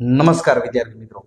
નમસ્કાર વિદ્યાર્થી મિત્રો.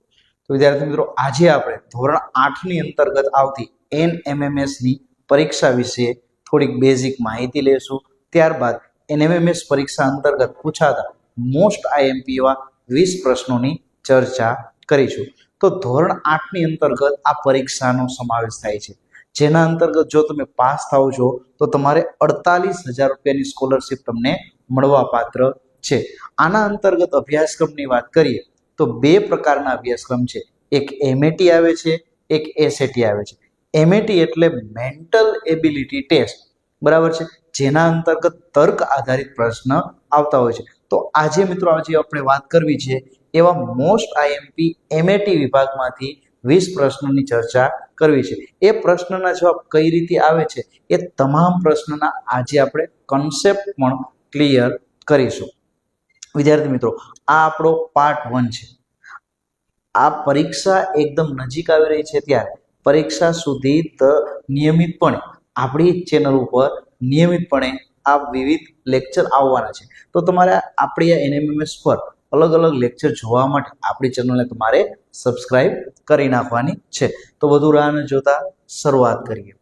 તો વિદ્યાર્થી મિત્રો, આજે આપણે ધોરણ આઠની અંતર્ગત આવતી એન એમએમએસની પરીક્ષા વિશે થોડીક બેઝિક માહિતી લેશું ત્યારબાદ એનએમએમએસ પરીક્ષા અંતર્ગત પૂછાતા મોસ્ટ આઈએમપી એવા વીસ પ્રશ્નોની ચર્ચા કરીશું. તો ધોરણ આઠની અંતર્ગત આ પરીક્ષાનો સમાવેશ થાય છે. જેના અંતર્ગત જો તમે પાસ થાવ છો, તો તમારે અડતાલીસ હજાર રૂપિયાની સ્કોલરશિપ તમને મળવાપાત્ર છે. આના અંતર્ગત અભ્યાસક્રમની વાત કરીએ તો બે પ્રકારના અભ્યાસક્રમ છે. એક એમએટી આવે છે, એક એસએટી આવે છે. એમએટી એટલે મેન્ટલ એબિલિટી ટેસ્ટ બરાબર છે? જેના અંતર્ગત તર્ક આધારિત પ્રશ્ન આવતા હોય છે. તો આજે મિત્રો, આજે આપણે વાત કરવી છે એવા મોસ્ટ આઈએમપી એમએટી વિભાગમાંથી વીસ પ્રશ્નોની ચર્ચા કરવી છે. એ પ્રશ્નના જવાબ કઈ રીતે આવે છે? એ તમામ પ્રશ્નના આજે આપણે કન્સેપ્ટ પણ ક્લિયર કરીશું. વિદ્યાર્થી મિત્રો, આ આપણો પાર્ટ વન છે. આ પરીક્ષા એકદમ નજીક આવી રહી છે ત્યારે. પરીક્ષા સુધી નિયમિતપણે આપણી ચેનલ ઉપર નિયમિતપણે આ વિવિધ લેક્ચર આવવાના છે. તો તમારે આપણી આ એનએમએમએસ પર અલગ અલગ લેક્ચર જોવા માટે આપણી ચેનલને તમારે સબસ્ક્રાઇબ કરી નાખવાની છે. તો વધુ રાહ ન જોતા શરૂઆત કરીએ.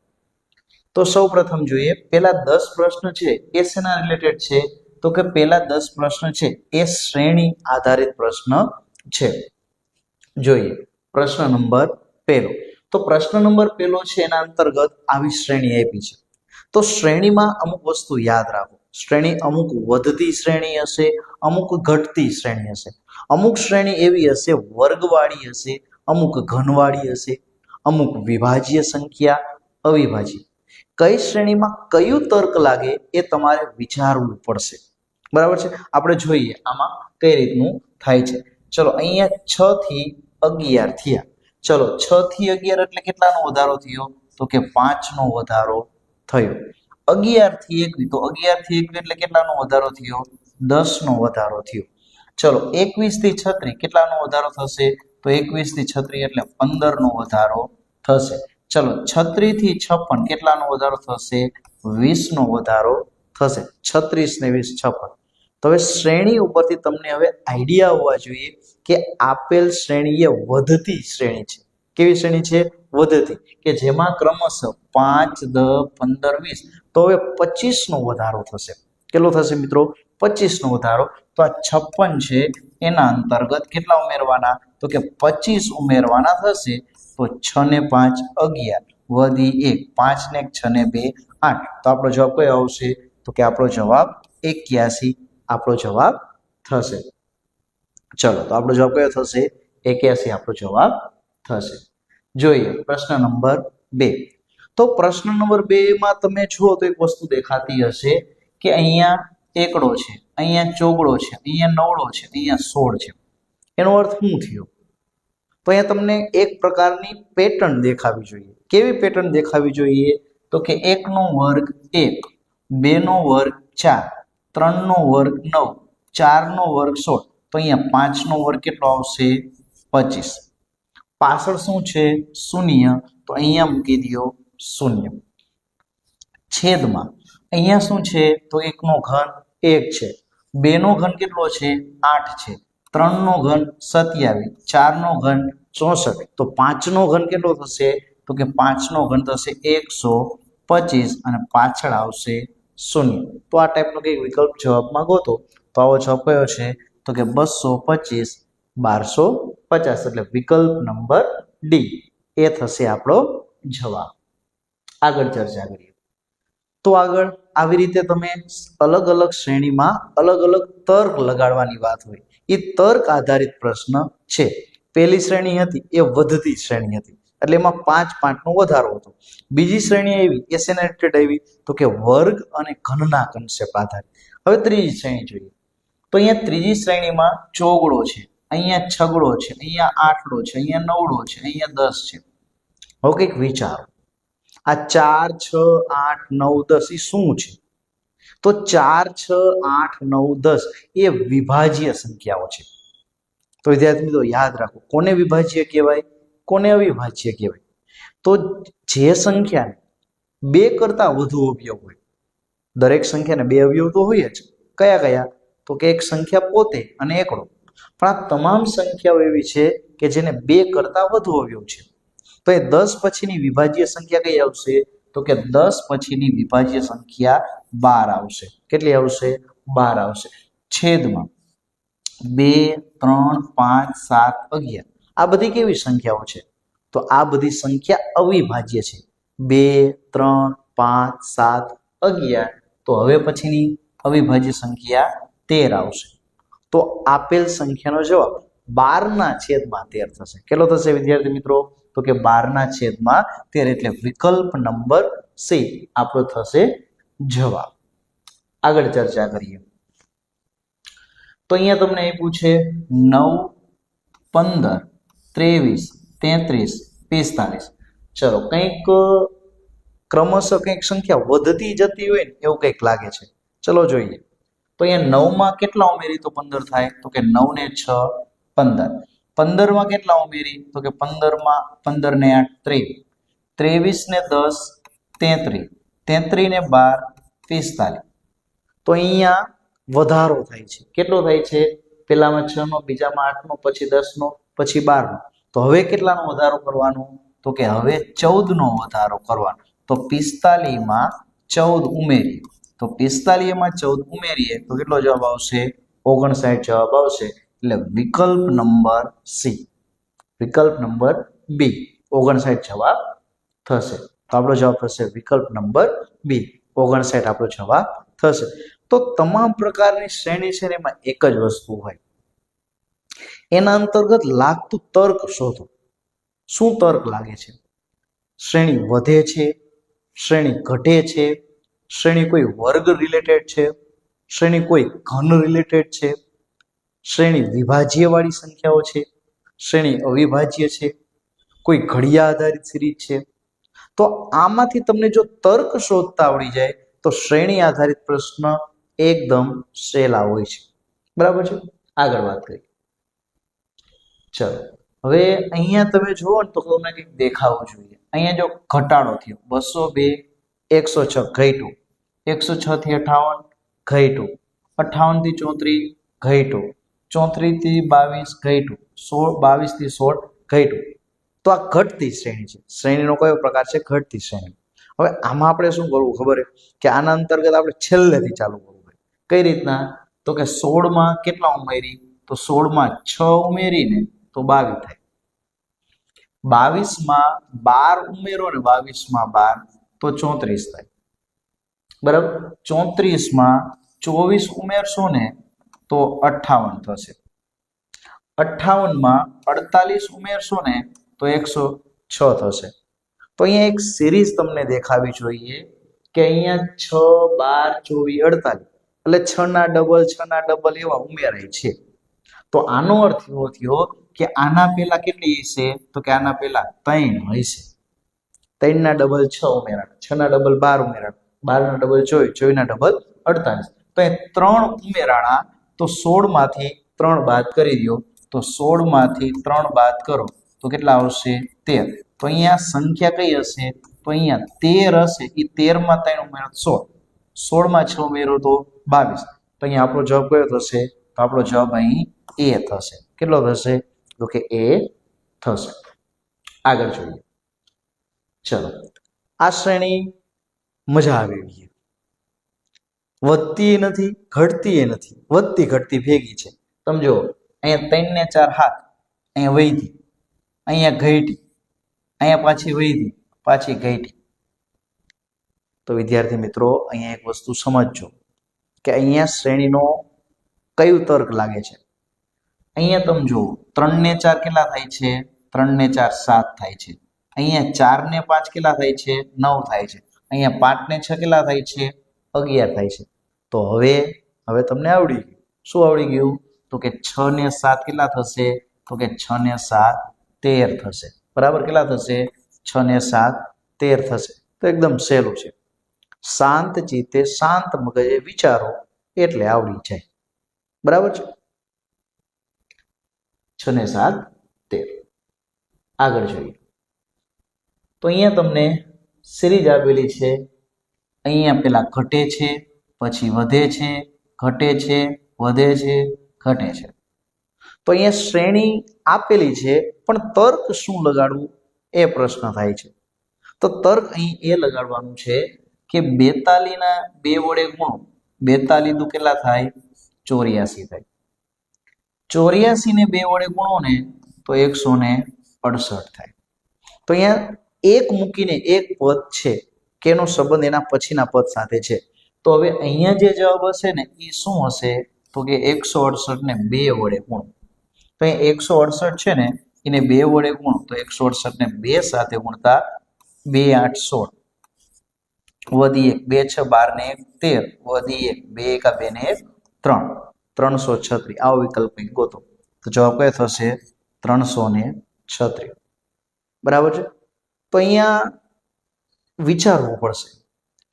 તો સૌ પ્રથમ જોઈએ, પહેલા દસ પ્રશ્ન છે એ શેના રિલેટેડ છે? તો કે પહેલા દસ પ્રશ્ન છે એ શ્રેણી આધારિત પ્રશ્ન છે. જોઈએ. પ્રશ્ન નંબર પહેલો. તો પ્રશ્ન નંબર પહેલો છે એના અંતર્ગત આવી શ્રેણી આપી છે. તો શ્રેણીમાં અમુક વસ્તુ યાદ રાખો. શ્રેણી અમુક વધતી શ્રેણી હશે, અમુક ઘટતી શ્રેણી હશે. અમુક શ્રેણી એવી હશે, વર્ગવાળી હશે, અમુક ઘનવાળી હશે, અમુક વિભાજ્ય સંખ્યા, અવિભાજ્ય. કઈ શ્રેણીમાં કયું તર્ક લાગે એ તમારે વિચારવું પડશે. બરાબર છે? આપણે જોઈએ આમાં કઈ રીતનું થાય છે. ચલો, અહીંયા છ થી અગિયાર થયા. ચલો, છ થી અગિયાર એટલે કેટલાનો વધારો થયો? તો કે પાંચનો વધારો થયો. અગિયારથી એકવી તો અગિયારથી એકવી એટલે કેટલાનો વધારો થયો? દસ નો વધારો થયો. ચલો, એકવીસથી છત્રી કેટલાનો વધારો થશે? તો એકવીસથી છત્રી એટલે પંદર નો વધારો થશે. ચલો છત્રી થી છપ્પન કેટલાનો વધારો થશે? વીસ નો વધારો થશે. છત્રીસ ને વીસ, છપ્પન. તો હવે શ્રેણી ઉપરથી તમને હવે આઈડિયા હોવા જોઈએ કે આપેલ શ્રેણી એ વધતી શ્રેણી છે. કેવી શ્રેણી છે? વધતી. કે જેમાં ક્રમશઃ પાંચ, દસ, પંદર, વીસ. તો હવે પચીસ નો વધારો થશે. કેટલો થશે મિત્રો? પચીસ નો વધારો. તો આ છપ્પન છે, એના અંતર્ગત કેટલા ઉમેરવાના? તો કે પચીસ ઉમેરવાના થશે, તો છ ને પાંચ અગિયાર. વધી એક. પાંચ ને છ ને બે, આઠ. તો આપણો જવાબ કયો આવશે? તો કે આપણો જવાબ એક્યાસી. આપણો જવાબ થશે. ચલો, તો આપણો જવાબ કયો થશે? એક્યાસી આપણો જવાબ થશે. જોઈએ, પ્રશ્ન નંબર બે. તો પ્રશ્ન નંબર બે માં તમે જુઓ તો એક વસ્તુ દેખાતી હશે કે અહીંયા એકડો છે, અહીંયા ચોગડો છે, અહીંયા નવડો છે, અહીંયા સોળ છે. એનો અર્થ શું થયો? તો અહીંયા તમને એક પ્રકારની પેટર્ન દેખાવી જોઈએ. કેવી પેટર્ન દેખાવી જોઈએ? તો કે એકનો વર્ગ એક, બેનો વર્ગ ચાર. ત્રણનો વર્ગ નવ, ચારનો વર્ગ સોળ. તો અહીંયા પાંચનો વર્ગ કેટલો આવશે? પચીસ. પાછળ શું છે? શૂન્ય. તો અહીંયા મૂકી દો શૂન્ય. છેદમાં. અહીંયા શું છે? તો એકનો ઘન એક છે. બેનો ઘન કેટલો છે? આઠ છે. ત્રણનો ઘન સત્યાવીસ, ચારનો ઘન ચોસઠ. તો પાંચનો ઘન કેટલો થશે? તો કે પાંચનો ઘન થશે એકસો પચીસ અને પાછળ આવશે શૂન્ય તો આ ટાઈપનો કંઈક વિકલ્પ જવાબમાં ગોતો તો આવો જવાબ કયો છે? તો કે બસો પચીસ, બારસો પચાસ, એટલે વિકલ્પ નંબર ડી એ થશે આપણો જવાબ. આગળ ચર્ચા કરીએ. તો આગળ આવી રીતે તમે અલગ અલગ શ્રેણીમાં અલગ અલગ તર્ક લગાડવાની વાત હોય. એ તર્ક આધારિત પ્રશ્ન છે. પહેલી શ્રેણી હતી, એ વધતી શ્રેણી હતી. એટલે એમાં પાંચ પાંચનો વધારો હતો. બીજી શ્રેણી આવી એ સેનેટેડ આવી, તો કે વર્ગ અને ઘનના કન્સેપ્ટ આધારિત હવે ત્રીજી શ્રેણી જોઈએ. તો અહીંયા ત્રીજી શ્રેણીમાં ચોગડો છે, અહીંયા છગડો છે, અહીંયા આઠડો છે, અહીંયા નવડો છે, અહીંયા દસ છે. હવે કંઈક વિચારો. આ ચાર, છ, આઠ, નવ, દસ એ શું છે? તો ચાર, છ, આઠ, નવ, દસ એ વિભાજ્ય સંખ્યાઓ છે. તો વિદ્યાર્થી મિત્રો યાદ રાખો, કોને વિભાજ્ય કહેવાય? કોને અવિભાજ્ય કહેવાય? તો જે સંખ્યાને બે કરતા વધુ અવયવ હોય, દરેક સંખ્યાને બે અવયવ તો હોય જ. કયા કયા? તો કે એક સંખ્યા પોતે અને એકડો. પણ આ તમામ સંખ્યાઓ એવી છે કે જેને બે કરતા વધુ અવયવ છે. તો એ દસ પછીની વિભાજ્ય સંખ્યા કઈ આવશે? તો કે દસ પછીની વિભાજ્ય સંખ્યા બાર આવશે. કેટલી આવશે? બાર આવશે. છેદમાં બે, ત્રણ, પાંચ, સાત, અગિયાર. આ બધી કેવી સંખ્યાઓ છે? તો આ બધી સંખ્યા અવિભાજ્ય છે. બે, ત્રણ, પાંચ, સાત, અગિયાર. તો હવે પછીની અવિભાજ્ય સંખ્યા તેર આવશે. તો આપેલ સંખ્યાનો જવાબ બારના છેદમાં તેર થશે. કેટલો થશે વિદ્યાર્થી મિત્રો? તો કે બારના છેદમાં તેર એટલે વિકલ્પ નંબર સી આપણો થશે જવાબ. આગળ ચર્ચા કરીએ. તો અહીંયા તમને આપ્યું છે નવ, પંદર. ત્રેવીસ, તેત્રીસ પિસ્તાલીસ ચલો, કંઈક, ક્રમશઃ કંઈક સંખ્યા વધતી જતી હોય ને એવું કંઈક લાગે છે. ચલો જોઈએ. તો અહીંયા નવમાં કેટલા ઉમેરી તો પંદર થાય? તો કે નવ ને છ, પંદર. પંદરમાં કેટલા ઉમેરી? તો કે પંદરમાં પંદર ને આઠ, ત્રેવીસ. ત્રેવીસ ને દસ, તેત્રીસ. તેત્રીસ ને બાર પિસ્તાલીસ તો અહીંયા વધારો થાય છે. કેટલો થાય છે? પેલામાં છ નો બીજામાં આઠ નો પછી દસ નો પછી બાર તો હવે કેટલાનો વધારો કરવાનો? તો કે હવે ચૌદ નો વધારો કરવાનો. તો પિસ્તાલીસમાં ચૌદ ઉમેરીએ. તો પિસ્તાલીસમાં ચૌદ ઉમેરીએ, તો કેટલો જવાબ આવશે? ઓગણસાઠ જવાબ આવશે. એટલે વિકલ્પ નંબર સી. વિકલ્પ નંબર બી. ઓગણસાઠ જવાબ થશે. તો આપણો જવાબ થશે વિકલ્પ નંબર બી. ઓગણસાઠ આપણો જવાબ થશે. તો તમામ પ્રકારની શ્રેણી છે એમાં એક જ વસ્તુ હોય. એના અંતર્ગત લાગતું તર્ક શોધો. શું તર્ક લાગે છે? શ્રેણી વધે છે? શ્રેણી ઘટે છે? શ્રેણી કોઈ વર્ગ રિલેટેડ છે? શ્રેણી કોઈ ઘન રિલેટેડ છે? શ્રેણી વિભાજ્યવાળી સંખ્યાઓ છે? શ્રેણી અવિભાજ્ય છે? કોઈ ઘડિયા આધારિત સિરીઝ છે? તો આમાંથી તમને જો તર્ક શોધતા આવડી જાય, તો શ્રેણી આધારિત પ્રશ્ન એકદમ સહેલા હોય છે. બરાબર છે? આગળ વાત કરીએ. ચલો. હવે અહીંયા તમે જુઓ ને તો તમને કંઈક દેખાવું જોઈએ. અહીંયા જો ઘટાડો થયો. બસો બે, એકસો છ ઘટ્યું એકસો છ થી અઠાવન ઘટ્યું અઠાવનથી ચોત્રીસ ઘટ્યું ચોત્રીસથી બાવીસ ઘટ્યું સોળ, બાવીસથી સોળ ઘટ્યું તો આ ઘટતી શ્રેણી છે. શ્રેણીનો કયો પ્રકાર છે? ઘટતી શ્રેણી. હવે આમાં આપણે શું કરવું ખબર છે? કે આના અંતર્ગત આપણે છેલ્લેથી ચાલુ કરવું હોય કઈ રીતના? તો કે સોળમાં કેટલા ઉમેરી? તો સોળમાં છ ઉમેરીને તો બાવીસ થાય. બાવીસમાં બાર ઉમેરો ને બાવીસમાં બાર તો ચોત્રીસ થાય. બરાબર? ચોત્રીસમાં ચોવીસ ઉમેરશો ને તો અઠ્ઠાવન થશે. અઠ્ઠાવનમાં અડતાલીસ ઉમેરશો ને તો એકસો છ થશે. તો અહીંયા એક સિરીઝ તમને દેખાવી જોઈએ કે અહીંયા છ, બાર, ચોવીસ, અડતાલીસ. એટલે છ ના ડબલ છ ના ડબલ એવા ઉમેરાય છે. તો આનો અર્થ એવો થયો કે આના પહેલા કેટલી હશે? તો કે આના પહેલા ત્રણ હશે. ત્રણ ના ડબલ છ ઉમેરા છ ના ડબલ બાર ઉમેરા બાર ના ડબલ ચોવીસ ચોવીસ ના ડબલ અડતાલીસ. તો એ ત્રણ ઉમેરાણા, તો સોળમાંથી ત્રણ બાદ કરી દો, તો સોળમાંથી ત્રણ બાદ કરો, તો કેટલા આવશે? તેર. તો અહીંયા સંખ્યા કઈ હશે? તો અહીંયા તેર હશે. એ તેરમાં ત્રણ ઉમેરો સોળ સોળ. માં છ ઉમેરો તો બાવીસ. તો અહીંયા આપણો જવાબ કયો થશે? તો આપણો જવાબ અહીં એ થશે. કેટલો થશે? તો કે એ થશે. આગળ જોઈએ. ચલો. આ શ્રેણી મજા આવે એવી વધતી નથી, ઘટતી એ નથી. વધતી ઘટતી ભેગી છે. સમજો અહીંયા ત્રણ ને ચાર હાથ, અહીંયા વૈધી, અહીંયા ઘટી અહીંયા પાછી વૈધી, પાછી ઘટી તો વિદ્યાર્થી મિત્રો, અહીંયા એક વસ્તુ સમજજો કે અહીંયા શ્રેણીનો કયું તર્ક લાગે છે. અહીંયા તમે જુઓ ત્રણ ને ચાર કેટલા થાય છે? ત્રણ ને ચાર સાત થાય છે. અહીંયા ચાર ને પાંચ કેટલા થાય છે? નવ થાય છે. અહીંયા પાંચ ને છ કેટલા થાય છે? અગિયાર થાય છે. તો હવે હવે તમને આવડી ગયું. શું આવડી ગયું? તો કે છ ને સાત કેટલા થશે? તો કે છ ને સાત તેર થશે. બરાબર કેટલા થશે? છ ને સાત તેર થશે. તો એકદમ સહેલું છે. શાંત ચિત્તે શાંત મગજે વિચારો એટલે આવડી જાય. બરાબર છે? છ ને સાત તેર. આગળ જોઈએ. તો અહીંયા તમને સિરીઝ આપેલી છે. અહીંયા પેલા ઘટે છે, પછી વધે છે, ઘટે છે, વધે છે, ઘટે છે. તો અહીંયા શ્રેણી આપેલી છે, પણ તર્ક શું લગાડવું એ પ્રશ્ન થાય છે. તો તર્ક અહીં એ લગાડવાનું છે કે બેતાલીના બે વડે ગુણો. બેતાલી દુ કેટલા થાય? ચોર્યાસી થાય. ચોર્યાસી ને બે વડે ગુણો ને તો એકસો ને અડસઠ થાય. તો અહીંયા એક મૂકીને એક પદ છે કે એનો સંબંધ એના પછીના પદ સાથે છે. તો હવે અહીંયા જે જવાબ હશે ને, એ શું હશે? તો કે એકસો અડસઠ ને બે વડે ગુણો. તો અહીંયા એકસો અડસઠ છે ને, એને બે વડે ગુણો. તો એકસો અડસઠ ને બે સાથે ગુણતા બે આઠ સોળ. વધી એક બે છ બાર ને એક તેર. વધી એક બે એકા બે ને એક ત્રણ. ત્રણસો છત્રીસ આવો વિકલ્પ કંઈક ગોતો. તો જવાબ કયો થશે? ત્રણસો ને છત્રીસ બરાબર છે? તો અહીંયા વિચારવું પડશે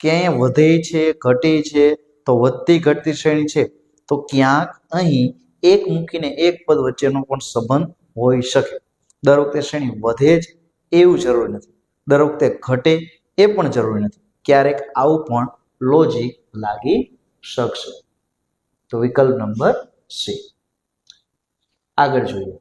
કે વધે છે, ઘટે છે, તો વધતી ઘટતી શ્રેણી છે. તો ક્યાંક અહીં એક મૂકીને એક પદ વચ્ચેનો પણ સંબંધ હોઈ શકે. દર વખતે શ્રેણી વધે જ એવું જરૂરી નથી. દર વખતે ઘટે એ પણ જરૂરી નથી. ક્યારેક આવું પણ લોજિક લાગી શકશે. તો વિકલ્પ નંબર સી. આગળ જોઈએ.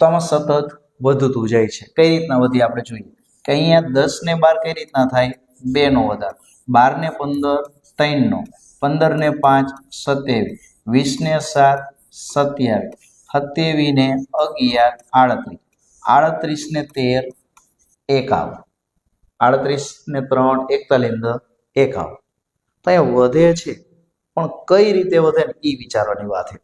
તો આમાં સતત વધતું જાય છે. કઈ રીતના વધી આપણે જોઈએ? કે અહીંયા દસ ને બાર કઈ રીતના થાય? બે નો વધારો. બાર ને પંદર, ત્રણ નો. પંદર ને પાંચ, સત્યાવીસ. વીસ ને સાત, સત્યાવીસ. સત્યાવીસ ને અગિયાર, આડત્રીસ. આડત્રીસ ને તેર એકાવન આડત્રીસ ને ત્રણ, એકતાલીસ એકાવન તો અહીંયા વધે છે. પણ કઈ રીતે વધે એ વિચારવાની વાત છે.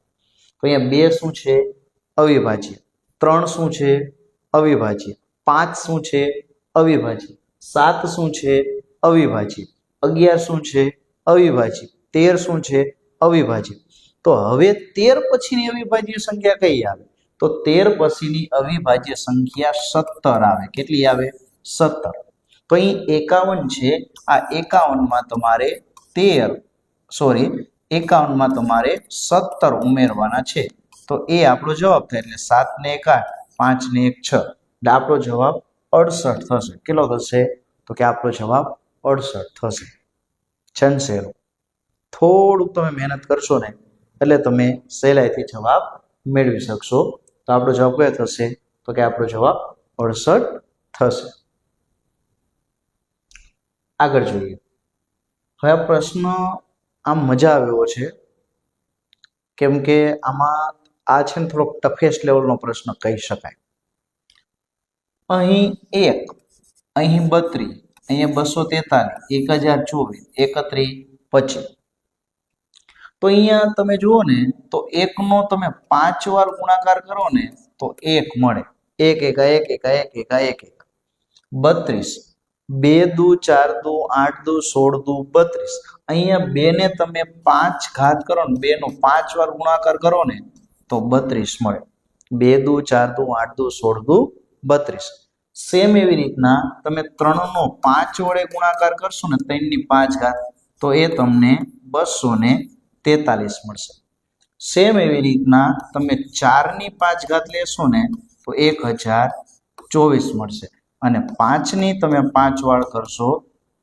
તો અહીંયા બે શું છે? અવિભાજ્ય. ત્રણ શું છે? અવિભાજ્ય. પાંચ શું છે? અવિભાજ્ય. સાત શું છે? અવિભાજ્ય. અગિયાર શું છે? અવિભાજ્ય. તેર શું છે? અવિભાજ્ય. તો હવે તેર પછીની અવિભાજ્ય સંખ્યા કઈ આવે? તો તેર પછીની અવિભાજ્ય સંખ્યા સત્તર આવે. કેટલી આવે? સત્તર. તો અહીં એકાવન છે. આ એકાવનમાં તમારે તેર સોરી, એકાવનમાં તમારે સત્તર ઉમેરવાના છે. તો એ આપણો જવાબ થાય એટલે સાત ને એક આઠ પાંચ ને એક છ. એટલે આપણો જવાબ અડસઠ થશે. કેટલો થશે? તો કે આપણો જવાબ અડસઠ થશે. છનસેરો થોડુંક તમે મહેનત કરશો ને, એટલે તમે સહેલાઈથી જવાબ મેળવી શકશો. તો આપણો જવાબ કયો થશે? તો કે આપણો જવાબ અડસઠ થશે. આગળ જોઈએ. હવે પ્રશ્ન આમ મજા આવે છે. કેમ કે આમાં આ છે ને થોડોક ટફેસ્ટ લેવલનો પ્રશ્ન કહી શકાય. અહીં એક, અહીં બત્રીસ અહીંયા બસો તેતાલીસ, એક હજાર ચોવીસ, એકત્રીસ, પચીસ. તો અહીંયા તમે જુઓ ને, તો એકનો તમે પાંચ વાર ગુણાકાર કરો ને, તો એક મળે. એક એકા એક એકા એક એકા, એક એક. બત્રીસ બે દુ, ચાર દુ, આઠ દુ, સોળ દુ, બત્રીસ. અહીંયા બે ને તમે પાંચ ઘાત કરો ને બે નો પાંચ વાર ગુણાકાર કરો ને, તો બત્રીસ મળે. બે દુ, ચાર દુ, આઠ દુ, સોળ દુ, બત્રીસ. સેમ એવી રીતના તમે ત્રણનો પાંચ વડે ગુણાકાર કરશો ને, ત્રણની પાંચ ઘાત, તો એ તમને બસો ને તેતાલીસ મળશે. સેમ એવી રીતના તમે ચારની પાંચ ઘાત લેશો ને, તો એક હજાર ચોવીસ મળશે. અને પાંચની તમે પાંચ વાર કરશો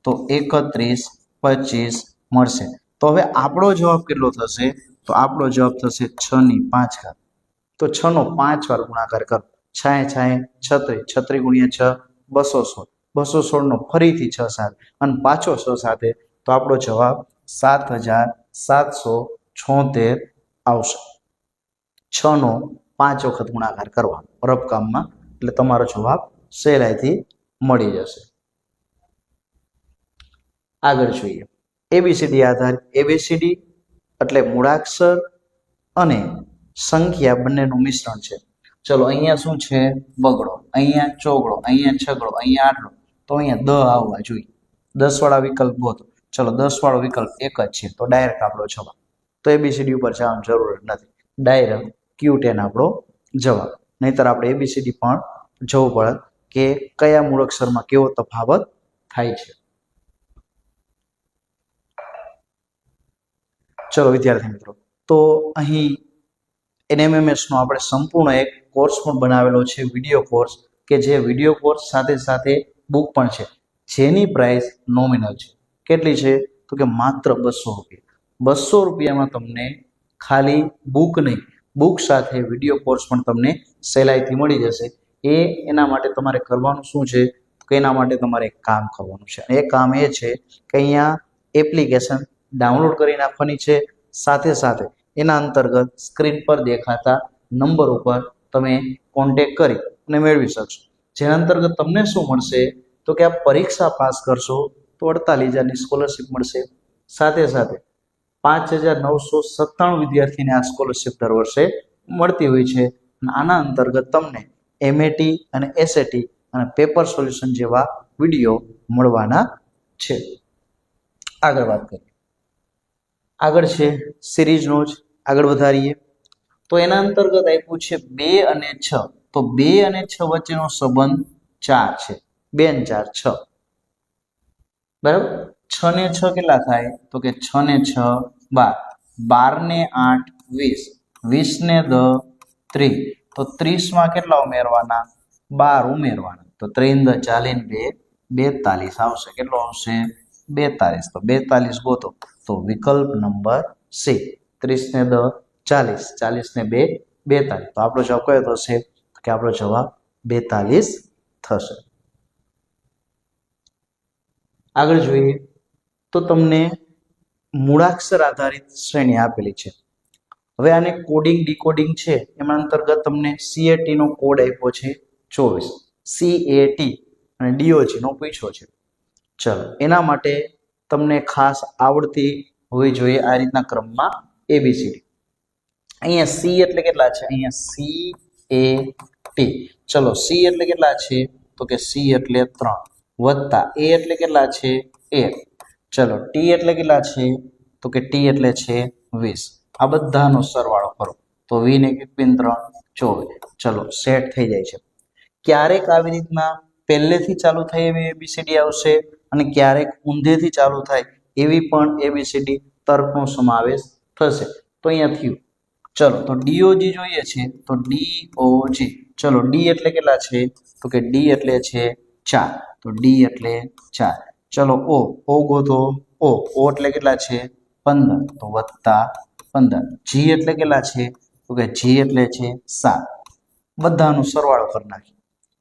તો એકત્રીસ પચીસ મળશે. તો હવે આપણો જવાબ કેટલો થશે? તો આપણો જવાબ થશે છ ની પાંચ ઘાત. તો છ નો પાંચ વાર ગુણાકાર કરો. છાય છાય, છત્રી. છત્રી ગુણ્યા છ, બસો સોળ. બસો સોળનો ફરીથી છ સાત. અને પાછો છ સાથે તો આપણો જવાબ સાત હજાર સાતસો છોતેર આવશે. છ નો પાંચ વખત ગુણાકાર કરવાનો. રફકામમાં એટલે તમારો જવાબ સહેલાઈથી મળી જશે. આગળ જોઈએ. એબીસીડી આધાર એબીસીડી એટલે મૂળાક્ષર અને સંખ્યા બંનેનું મિશ્રણ છે. ચલો, અહીંયા શું છે? બગડો અહીંયા ચોગડો, અહીંયા છગડો, અહીંયા આટલો. તો અહીંયા દ આવવા જોઈએ. દસ વાળા વિકલ્પ ગોતો. ચલો દસ વાળો વિકલ્પ એક જ છે. તો ડાયરેક્ટ આપણો જવાબ. તો એબીસીડી ઉપર જવાની જરૂર નથી. ડાયરેક્ટ ક્યુ ટેન આપણો જવાબ. નહીતર આપણે એબીસીડી પણ જવું પડે. કે કયા મૂળાક્ષરમાં કેવો તફાવત થાય છે? ચલો વિદ્યાર્થી મિત્રો, તો અહીં એનએમએમએસનો આપણે સંપૂર્ણ એક કોર્સ પણ બનાવેલો છે, વીડિયો કોર્સ, કે જે વીડિયો કોર્સ સાથે સાથે બુક પણ છે. જેની પ્રાઇસ નોમિનલ છે. કેટલી છે? તો કે માત્ર બસો રૂપિયા. બસો રૂપિયામાં તમને ખાલી બુક નહીં, બુક સાથે વીડિયો કોર્સ પણ તમને સહેલાઈથી મળી જશે. એ એના માટે તમારે કરવાનું શું છે? કે એના માટે તમારે એક કામ કરવાનું છે. એ કામ એ છે કે અહીંયા એપ્લિકેશન ડાઉનલોડ કરી નાખવાની છે. સાથે સાથે એના અંતર્ગત સ્ક્રીન પર દેખાતા નંબર ઉપર તમે કોન્ટેક કરી અને મેળવી શકશો. જેના અંતર્ગત તમને શું મળશે? તો કે આ પરીક્ષા પાસ કરશો તો અડતાલીસ હજારની સ્કોલરશિપ મળશે. સાથે સાથે પાંચ હજાર નવસો સત્તાણું વિદ્યાર્થીને આ સ્કોલરશિપ દર વર્ષે મળતી હોય છે. અને આના અંતર્ગત તમને એમએટી અને એસએટી અને પેપર સોલ્યુશન જેવા વીડિયો મળવાના છે. આગળ વાત કરીએ. આગળ છે સિરીઝનો જ. આગળ વધારીએ. તો એના અંતર્ગત આપ્યું છે બે અને છ. તો બે અને છ વચ્ચેનો સંબંધ ચાર છે. બે ને ચાર, છ. બરાબર? છ ને છ કેટલા થાય? તો કે છ ને છ, બાર. બાર ને આઠ, વીસ. વીસ ને દ, ત્રીસ. તો ત્રીસમાં કેટલા ઉમેરવાના? બાર ઉમેરવાના. તો ત્રણ દ ચાલીને બે, બેતાલીસ આવશે. કેટલો આવશે? બેતાલીસ. તો બેતાલીસ ગોતો. તો વિકલ્પ નંબર સી. ત્રીસ ને દ ચાલીસ. ચાલીસ ને બે, બેતાલીસ. તો આપણો જવાબ કયો થશે? કે આપણો જવાબ બેતાલીસ થશે. આગળ જોઈએ. તો તમને મૂળાક્ષર આધારિત શ્રેણી આપેલી છે. હવે આને કોડિંગ ડીકોડિંગ છે, એમાં અંતર્ગત તમને સીએટી નો કોડ આપ્યો છે, ચોવીસ. સીએટી અને ડીઓજી નો પૂછ્યો છે. ચલો, એના માટે તમને ખાસ આવડતી હોવી જોઈએ આ રીતના ક્રમમાં એબીસીડી અહીંયા સી એટલે કેટલા છે? અહીંયા સી એ ટી ચલો સી એટલે કેટલા છે? તો કે સી એટલે ત્રણ. વત્તા એ એટલે કેટલા છે? એક. ચલો ટી એટલે કેટલા છે? તો કે ટી એટલે છે વીસ. આ બધાનો સરવાળો કરો. તો વી ને પિન ત્રણ, ચોવીસ. ચલો સેટ થઈ જાય છે. ક્યારેક આવી રીતના પહેલેથી ચાલુ થાય એવી એબીસીડી આવશે અને ક્યારેક ઊંધેથી ચાલુ થાય એવી પણ એબીસીડી તર્કનો સમાવેશ થશે. તો અહીંયા થયું. ચલો, તો ડીઓજી જોઈએ છે, તો ડીઓજી ચલો ડી એટલે કેટલા છે? તો કે ડી એટલે છે ચાર. તો ડી એટલે ચાર. ચલો ઓ ઓ ગોતો. ઓ ઓ એટલે કેટલા છે? પંદર. તો વત્તા પંદર જી એટલે કેટલા છે? તો કે જી એટલે છે સાત. બધાનો સરવાળો કરી નાખીએ.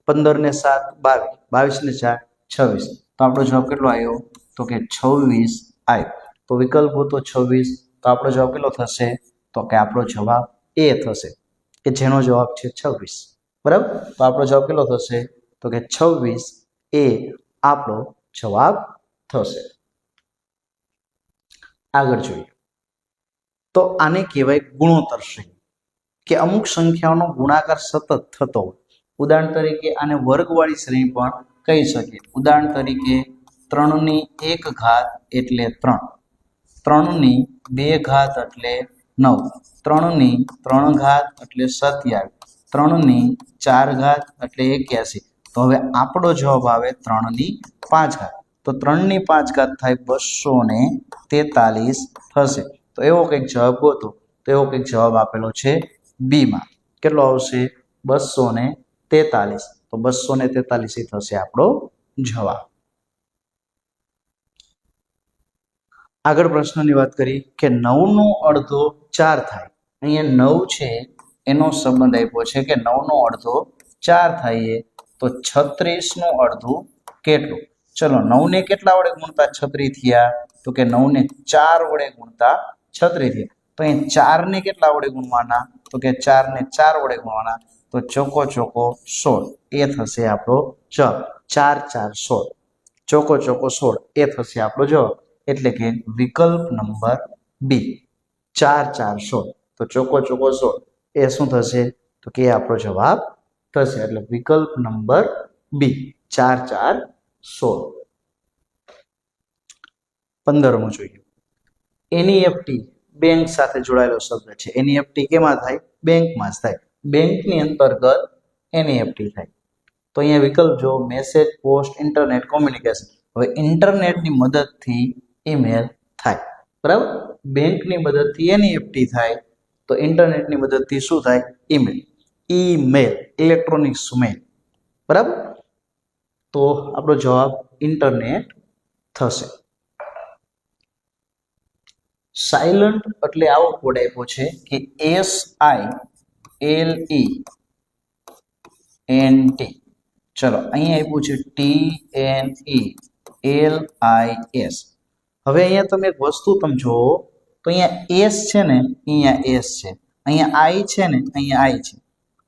પંદર ને સાત, બાવીસ. બાવીસ ને ચાર, છવ્વીસ. તો આપણો જવાબ કેટલો આવ્યો? તો કે છવ્વીસ આવ્યો તો વિકલ્પ હતો છવ્વીસ. તો આપણો જવાબ કેટલો થશે? તો કે આપણો જવાબ એ થશે. કે જેનો જવાબ છે છવ્વીસ. બરાબર? તો આપણો જવાબ કેટલો થશે? તો કે છવ્વીસ એ આપણો જવાબ થશે. આગળ જોઈએ. તો આને કહેવાય ગુણોત્તર શ્રેણી કે અમુક સંખ્યાઓનો ગુણાકાર સતત થતો હોય. ઉદાહરણ તરીકે આને વર્ગવાળી શ્રેણી પણ કહી શકીએ ઉદાહરણ તરીકે ત્રણની એક ઘાત એટલે ત્રણ. ત્રણની બે ઘાત એટલે નવ. ત્રણની ત્રણ ઘાત એટલે સત્યાવીસ. ત્રણની ચાર ઘાત એટલે એક્યાસી. તો હવે આપણો જવાબ આવે ત્રણની પાંચ ઘાત. તો ત્રણની પાંચ ઘાત થાય બસો ને તેતાલીસ થશે તો એવો કંઈક જવાબ ગોતો તો એવો કંઈક જવાબ આપેલો છે બીમાં. કેટલો આવશે? બસો ને તેતાલીસ. તો બસો ને તેતાલીસ એ થશે આપણો જવાબ. આગળ પ્રશ્નની વાત કરી કે નવનો અડધો ચાર થાય. અહીંયા નવ છે, એનો સંબંધ આપ્યો છે કે નવનો અડધો ચાર થાય તો છત્રીસનું અડધું કેટલું? ચલો, નવને કેટલા વડે ગુણતા છત્રી થયા? તો કે નવને ચાર વડે ગુણતા છત્રી થયા તો અહીં ચારને કેટલા વડે ગુણવાના? તો કે ચારને ચાર વડે ગુણવાના. તો ચોકો ચોકો સોળ. એ થશે આપણો જવાબ ચાર ચાર સોળ. ચોકો ચોકો સોળ. એ થશે આપણો જવાબ એટલે કે વિકલ્પ નંબર બી. ચાર ચાર સોળ. તો ચોકો ચોકો સોળ. એ શું થશે? તો કે આપણો જવાબ થશે. એટલે વિકલ્પ નંબર બી. ચાર ચાર સોળ. પંદરમું જોઈએ. એનઈએફટી બેંક સાથે જોડાયેલો શબ્દ છે. એનઈએફટી કેમાં થાય? બેંકમાં જ થાય. બેંકની અંતર્ગત એનઈએફટી થાય. તો અહીંયા વિકલ્પ જો મેસેજ પોસ્ટ ઇન્ટરનેટ કોમ્યુનિકેશન હવે ઇન્ટરનેટની મદદથી ઈમેલ થાય. બરાબર? બેંકની મદદથી એનઈએફટી થાય. તો ઇન્ટરનેટની મદદથી શું થાય? ઈમેલ ઈમેલ ઇલેક્ટ્રોનિક્સ મેલ બરાબર? તો આપણો જવાબ ઇન્ટરનેટ થશે. સાયલન્ટ એટલે આવો કોડ આપ્યો છે કે S I L E N T ચલો, અહીંયા આપ્યું છે T N E L I S હવે અહીંયા તમે એક વસ્તુ તમે જુઓ, તો અહીંયા એસ છે ને, અહીંયા એસ છે. અહીંયા આઈ છે ને, અહીંયા આઈ છે.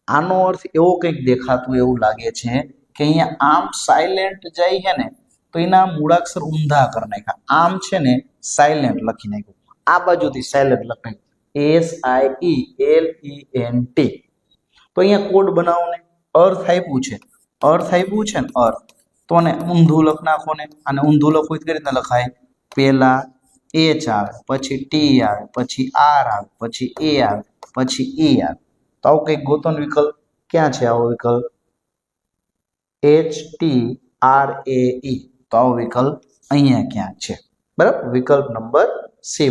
આનો અર્થ એવો કંઈક દેખાતું એવું લાગે છે કે અહીંયા આમ સાયલેન્ટ જાય છે ને, તો એના મૂળાક્ષર ઊંધા કરી નાખ્યા. આમ છે ને સાયલેન્ટ લખી નાખ્યું. આ બાજુથી સાયલેન્ટ લખાય. S I E L E N T તો અહીંયા કોડ બનાવો ને અર્થ આપ્યું છે. અર્થ આપ્યું છે ને અર્થ. તો ને ઊંધું લખ નાખો ને અને ઊંધું લખવું કઈ રીતના લખાય? પહેલા એચ આવે, પછી ટી આવે, પછી આર આવે, પછી એ આવે, પછી ઈ આવે. તો આવું કંઈક ગોતન વિકલ્પ. ક્યાં છે આવો વિકલ્પ? H T R A E તો આવો વિકલ્પ અહીંયા ક્યાં છે? બરાબર? વિકલ્પ નંબર સી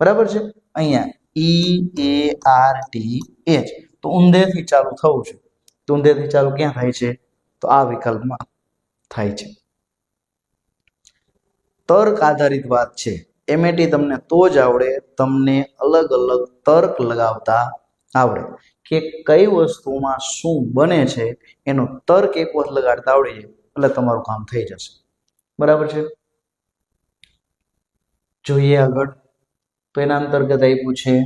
બરાબર છે? અહીંયા E A R T H તો ઊંધેથી ચાલુ થવું છે. તો ઊંધેથી ચાલુ ક્યાં થાય છે? તો આ વિકલ્પમાં થાય છે. તર્ક આધારિત વાત છે. એમએટી તમને તો જ આવડે, તમને અલગ અલગ તર્ક લગાવતા આવડે. કે કઈ વસ્તુમાં શું બને છે, એનો તર્ક એક વખત લગાડતા આવડી જાય, એટલે તમારું કામ થઈ જશે. બરાબર છે? જોઈએ આગળ. તો એના અંતર્ગત આપ્યું છે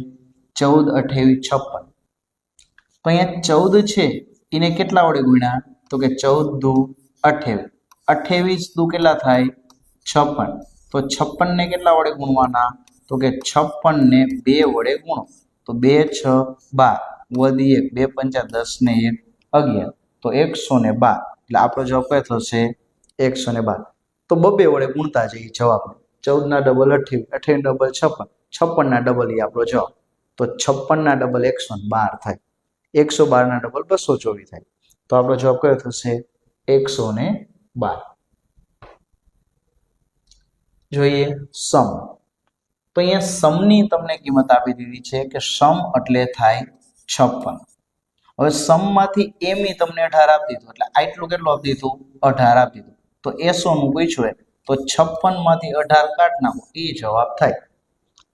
ચૌદ અઠ્યાવીસ છપ્પન. તો અહીંયા ચૌદ છે, એને કેટલા વડે ગુણ્યા? તો કે ચૌદ દુ અઠ્યાવીસ. અઠ્યાવીસ દુ કેટલા થાય? છપ્પન. તો છપ્પન ને કેટલા વડે ગુણવાના? તો કે છપ્પન ને બે વડે ગુણો. તો બે છ બાર. વધી એક બે પંચા દસ ને એક અગિયાર. તો એકસો ને બાર. એટલે આપણો જવાબ કયો થશે? એકસો ને બાર. તો બબે વડે ગુણતા જઈએ જવાબ ચૌદ ના ડબલ અઠ્યાવીસ અઠ્યાવીસ ડબલ છપ્પન. છપ્પન ના ડબલ એ આપણો જવાબ તો છપ્પનના ડબલ એકસો બાર થાય. એકસો બાર ના ડબલ બસો ચોવીસ થાય. તો આપણો જવાબ કયો થશે? એકસો ને બાર. જોઈએ સમ તો અહીંયા સમની તમને કિંમત આપી દીધી છે કે સમ એટલે થાય છપ્પન. હવે સમમાંથી એમી તમને અઢાર આપી દીધું. એટલે આટલું કેટલું આપી દીધું? અઢાર આપી દીધું. તો એસો નું પૂછ્યું તો છપ્પનમાંથી અઢાર કાઢ નાખો એ જવાબ થાય.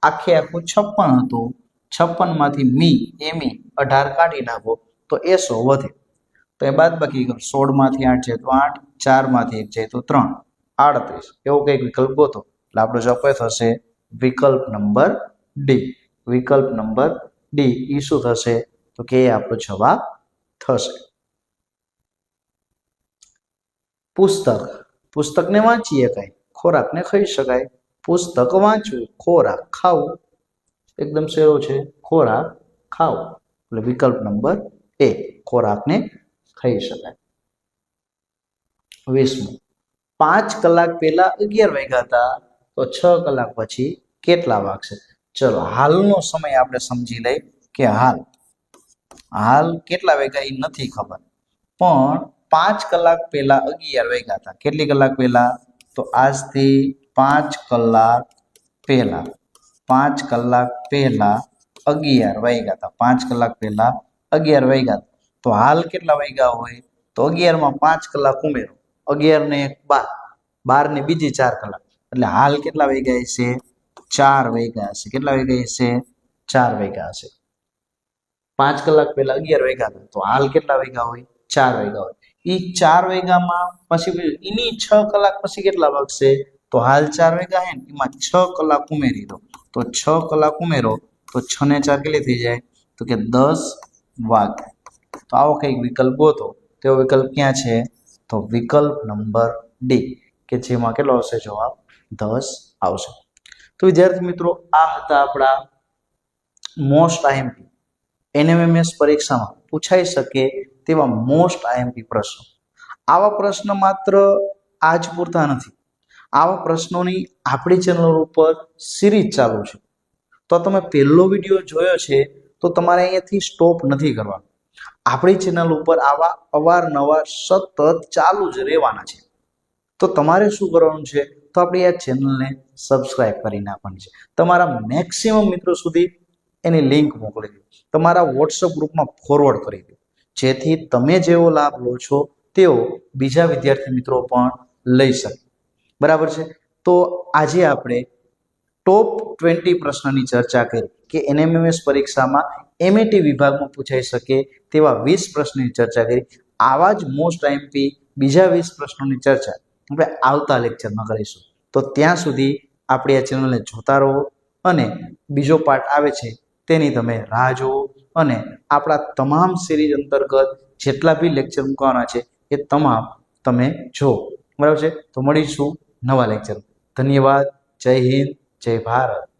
આખે આખું છપ્પન હતું. છપ્પનમાંથી મી એમી અઢાર કાઢી નાખો તો એસો વધે. તો એ બાદ બાકી કરો. સોળમાંથી આઠ જાય તો આઠ, ચારમાંથી એક જાય તો ત્રણ. આડત્રીસ. એવો કંઈક વિકલ્પ ગોતો. એટલે આપણો જવાબ થશે વિકલ્પ નંબર ડી. વિકલ્પ નંબર ડી. ઈ શું થશે? તો કે એ આપણો જવાબ થશે. પુસ્તક. પુસ્તકને વાંચી શકાય, ખોરાકને ખાઈ શકાય. પુસ્તક વાંચવું, ખોરાક ખાવું. એકદમ સહેલો છે, ખોરાક ખાવું. એટલે વિકલ્પ નંબર એ, ખોરાકને ખાઈ શકાય. વીસમું, પાંચ કલાક પહેલા અગિયાર વાગ્યા હતા, તો છ કલાક પછી કેટલા વાગશે? ચલો, હાલનો સમય આપણે સમજી લઈ કે હાલ. હાલ કેટલા વાગ્યા એ નથી ખબર. પણ પાંચ કલાક પહેલા અગિયાર વાગ્યા હતા કેટલી કલાક પહેલા તો આજથી પાંચ કલાક પહેલા પાંચ કલાક પહેલા અગિયાર વાગ્યા હતા પાંચ કલાક પહેલા અગિયાર વાગ્યા હતા તો હાલ કેટલા વાગ્યા હોય તો અગિયારમાં પાંચ કલાક ઉમેરો અગિયાર ને એક બાર બાર ને બીજી ચાર કલાક એટલે હાલ કેટલા વાગ્યા હશે ચાર વાગ્યા હશે કેટલા વાગ્યા હશે ચાર વાગ્યા હશે પાંચ કલાક પહેલા અગિયાર વાગ્યા હતા તો હાલ કેટલા વાગ્યા હોય ચાર વાગ્યા હોય એ ચાર વેગામાં પછી એની છ કલાક પછી કેટલા વાગશે? તો હાલ ચાર વાગ્યા હે ને, એમાં છ કલાક ઉમેરી દો. તો છ કલાક ઉમેરો, તો છ ને ચાર કેટલી થઈ જાય? તો કે દસ વાગે. તો આવો કંઈક વિકલ્પ ગોતો. તેવો વિકલ્પ ક્યાં છે? તો વિકલ્પ નંબર ડી, કે જેમાં કેટલો આવશે જવાબ? દસ આવશે. તો વિદ્યાર્થી મિત્રો, આ હતા આપણા મોસ્ટ આઈએમપી એનએમએમએસ પરીક્ષામાં. પૂછાઈ શકે તેવા મોસ્ટ આઈએમપી પ્રશ્નો. આવા પ્રશ્ન માત્ર આજ પૂરતા નથી. આવા પ્રશ્નોની આપણી ચેનલ ઉપર સિરીઝ ચાલુ છે. તો તમે પહેલો વીડિયો જોયો છે, તો તમારે અહીંયાથી સ્ટોપ નથી કરવાનો. આપણી ચેનલ ઉપર આવા અવારનવાર સતત ચાલુ જ રહેવાના છે. તો તમારે શું કરવાનું છે? તો આપણી આ ચેનલને સબસ્ક્રાઇબ કરી નાખવાની છે. તમારા મેક્સિમમ મિત્રો સુધી એની લિંક મોકલી દો. તમારા વોટ્સઅપ ગ્રુપમાં ફોરવર્ડ કરી દો. જેથી તમે જેવો લાભ લો છો, તેઓ બીજા વિદ્યાર્થી મિત્રો પણ લઈ શકે. બરાબર છે? તો આજે આપણે ટોપ ટ્વેન્ટી પ્રશ્નની ચર્ચા કરી કે એનએમએમએસ પરીક્ષામાં એમએટી વિભાગમાં પૂછાઈ શકે તેવા વીસ પ્રશ્નની ચર્ચા કરી. આવા જ મોસ્ટ આઈમપી બીજા વીસ પ્રશ્નોની ચર્ચા આપણે આવતા લેક્ચરમાં કરીશું. તો ત્યાં સુધી આપણી આ ચેનલને જોતા રહો અને બીજો પાર્ટ આવે છે તેની તમે રાહ જુઓ. અને આપણા તમામ સિરીઝ અંતર્ગત જેટલા બી લેક્ચર મૂકવાના છે, એ તમામ તમે જુઓ બરાબર છે? તો મળીશું નવા લેક્ચર ધન્યવાદ. જય હિન્દ. જય ભારત.